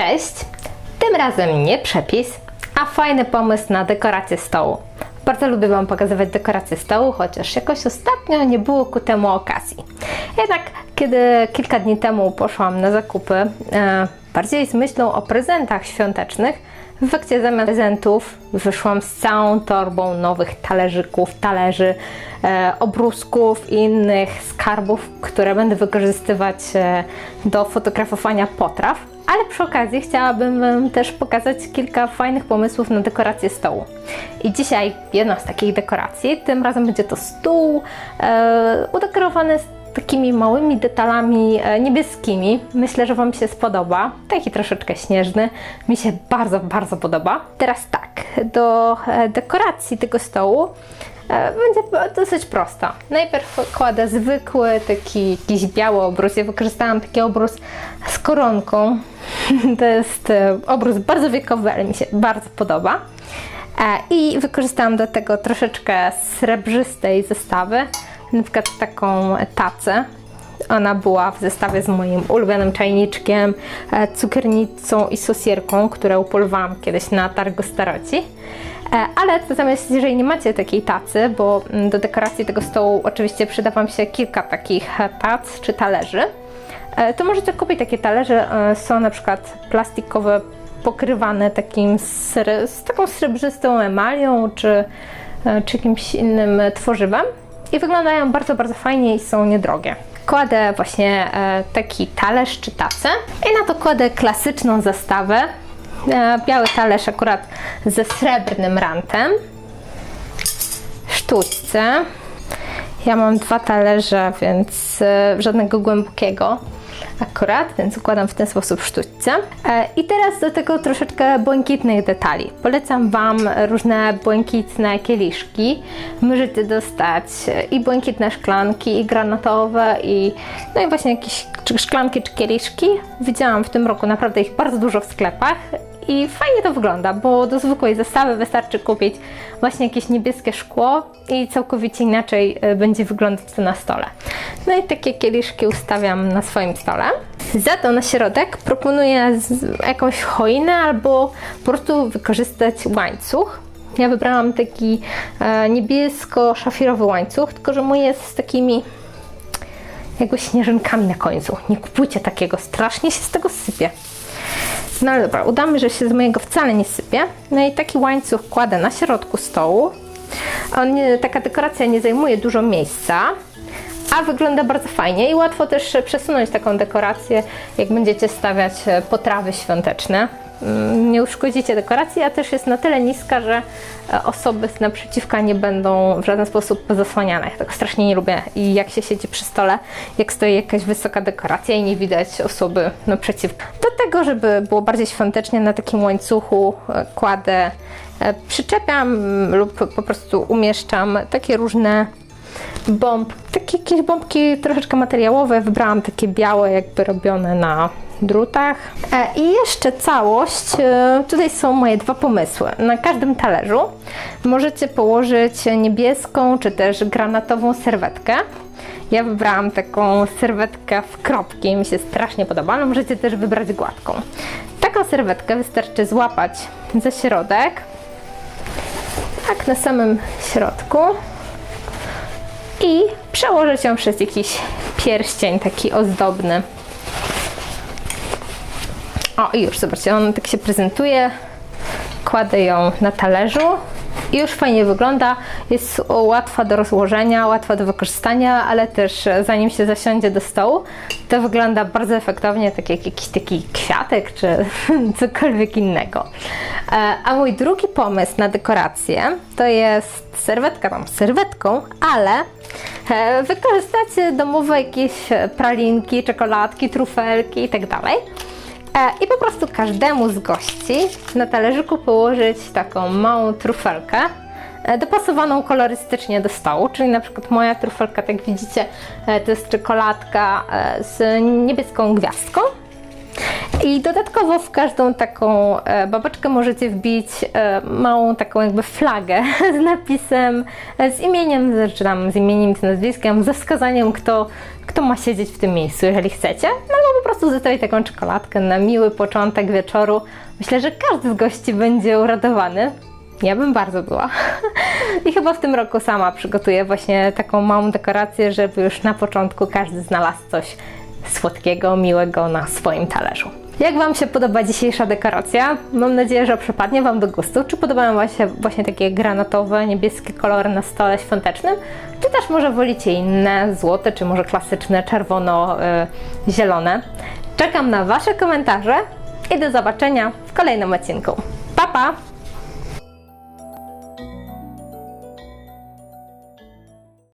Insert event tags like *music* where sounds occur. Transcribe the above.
Cześć! Tym razem nie przepis, a fajny pomysł na dekorację stołu. Bardzo lubię Wam pokazywać dekorację stołu, chociaż jakoś ostatnio nie było ku temu okazji. Jednak kiedy kilka dni temu poszłam na zakupy, e, bardziej z myślą o prezentach świątecznych, w efekcie zamiast prezentów wyszłam z całą torbą nowych talerzyków, talerzy, e, obrusków i innych skarbów, które będę wykorzystywać e, do fotografowania potraw. Ale przy okazji chciałabym Wam też pokazać kilka fajnych pomysłów na dekorację stołu. I dzisiaj jedna z takich dekoracji, tym razem będzie to stół e, udekorowany takimi małymi detalami e, niebieskimi. Myślę, że Wam się spodoba. Taki troszeczkę śnieżny. Mi się bardzo, bardzo podoba. Teraz tak, do e, dekoracji tego stołu e, będzie dosyć prosta. Najpierw kładę zwykły, taki jakiś biały obrus. Ja wykorzystałam taki obrus z koronką. *laughs* To jest obrus bardzo wiekowy, ale mi się bardzo podoba. I wykorzystałam do tego troszeczkę srebrzystej zestawy na przykład taką tacę. Ona była w zestawie z moim ulubionym czajniczkiem, e, cukiernicą i sosierką, które upolowałam kiedyś na targu staroci. E, ale natomiast jeżeli nie macie takiej tacy, bo mm, do dekoracji tego stołu oczywiście przyda Wam się kilka takich tac czy talerzy, e, to możecie kupić takie talerze. Są na przykład plastikowe, pokrywane takim z taką srebrzystą emalią czy, czy jakimś innym tworzywem i wyglądają bardzo, bardzo fajnie i są niedrogie. Kładę właśnie e, taki talerz czy tacę i na to kładę klasyczną zastawę. E, biały talerz akurat ze srebrnym rantem, sztućce. Ja mam dwa talerze, więc e, żadnego głębokiego akurat, więc układam w ten sposób sztućce. E, I teraz do tego troszeczkę błękitnych detali. Polecam Wam różne błękitne kieliszki. Możecie dostać i błękitne szklanki, i granatowe, i no i właśnie jakieś szklanki czy kieliszki. Widziałam w tym roku naprawdę ich bardzo dużo w sklepach i fajnie to wygląda, bo do zwykłej zestawy wystarczy kupić właśnie jakieś niebieskie szkło i całkowicie inaczej e, będzie wyglądać to na stole. No i takie kieliszki ustawiam na swoim stole. Za to na środek proponuję jakąś choinę albo po prostu wykorzystać łańcuch. Ja wybrałam taki e, niebiesko-szafirowy łańcuch, tylko że mój jest z takimi jakby śnieżynkami na końcu. Nie kupujcie takiego, strasznie się z tego sypie. No dobra, udamy, że się z mojego wcale nie sypie. No i taki łańcuch kładę na środku stołu. On taka dekoracja nie zajmuje dużo miejsca, a wygląda bardzo fajnie i łatwo też przesunąć taką dekorację, jak będziecie stawiać potrawy świąteczne. Mm, nie uszkodzicie dekoracji, a też jest na tyle niska, że e, osoby z naprzeciwka nie będą w żaden sposób zasłaniane. Ja tego strasznie nie lubię i jak się siedzi przy stole, jak stoi jakaś wysoka dekoracja i nie widać osoby naprzeciwka. Do tego, żeby było bardziej świątecznie, na takim łańcuchu e, kładę, e, przyczepiam lub po prostu umieszczam takie różne bomb, takie jakieś bombki troszeczkę materiałowe. Wybrałam takie białe, jakby robione na drutach. E, I jeszcze całość, e, tutaj są moje dwa pomysły. Na każdym talerzu możecie położyć niebieską czy też granatową serwetkę. Ja wybrałam taką serwetkę w kropki, mi się strasznie podoba, ale możecie też wybrać gładką. Taką serwetkę wystarczy złapać za środek, tak na samym środku i przełożyć ją przez jakiś pierścień taki ozdobny. O, i już, zobaczcie, on tak się prezentuje. Kładę ją na talerzu i już fajnie wygląda. Jest łatwa do rozłożenia, łatwa do wykorzystania, ale też zanim się zasiądzie do stołu, to wygląda bardzo efektownie, tak jak jakiś taki kwiatek czy *laughs* cokolwiek innego. E, a mój drugi pomysł na dekorację to jest serwetka tam serwetką, ale e, wykorzystać domowe jakieś pralinki, czekoladki, trufelki itd. E, I po prostu każdemu z gości na talerzyku położyć taką małą trufelkę, e, dopasowaną kolorystycznie do stołu, czyli na przykład moja trufelka, tak widzicie, e, to jest czekoladka z niebieską gwiazdką. I dodatkowo w każdą taką babeczkę możecie wbić małą taką jakby flagę *laughs* z napisem, z imieniem, czy tam z imieniem, z nazwiskiem, ze wskazaniem, kto, kto ma siedzieć w tym miejscu, jeżeli chcecie. No prostu zostawić taką czekoladkę na miły początek wieczoru. Myślę, że każdy z gości będzie uradowany. Ja bym bardzo była. *laughs* I chyba w tym roku sama przygotuję właśnie taką małą dekorację, żeby już na początku każdy znalazł coś słodkiego, miłego na swoim talerzu. Jak Wam się podoba dzisiejsza dekoracja? Mam nadzieję, że przypadnie Wam do gustu. Czy podobają Wam się właśnie takie granatowe, niebieskie kolory na stole świątecznym? Czy też może wolicie inne, złote, czy może klasyczne, czerwono-zielone? Czekam na Wasze komentarze i do zobaczenia w kolejnym odcinku. Pa, pa!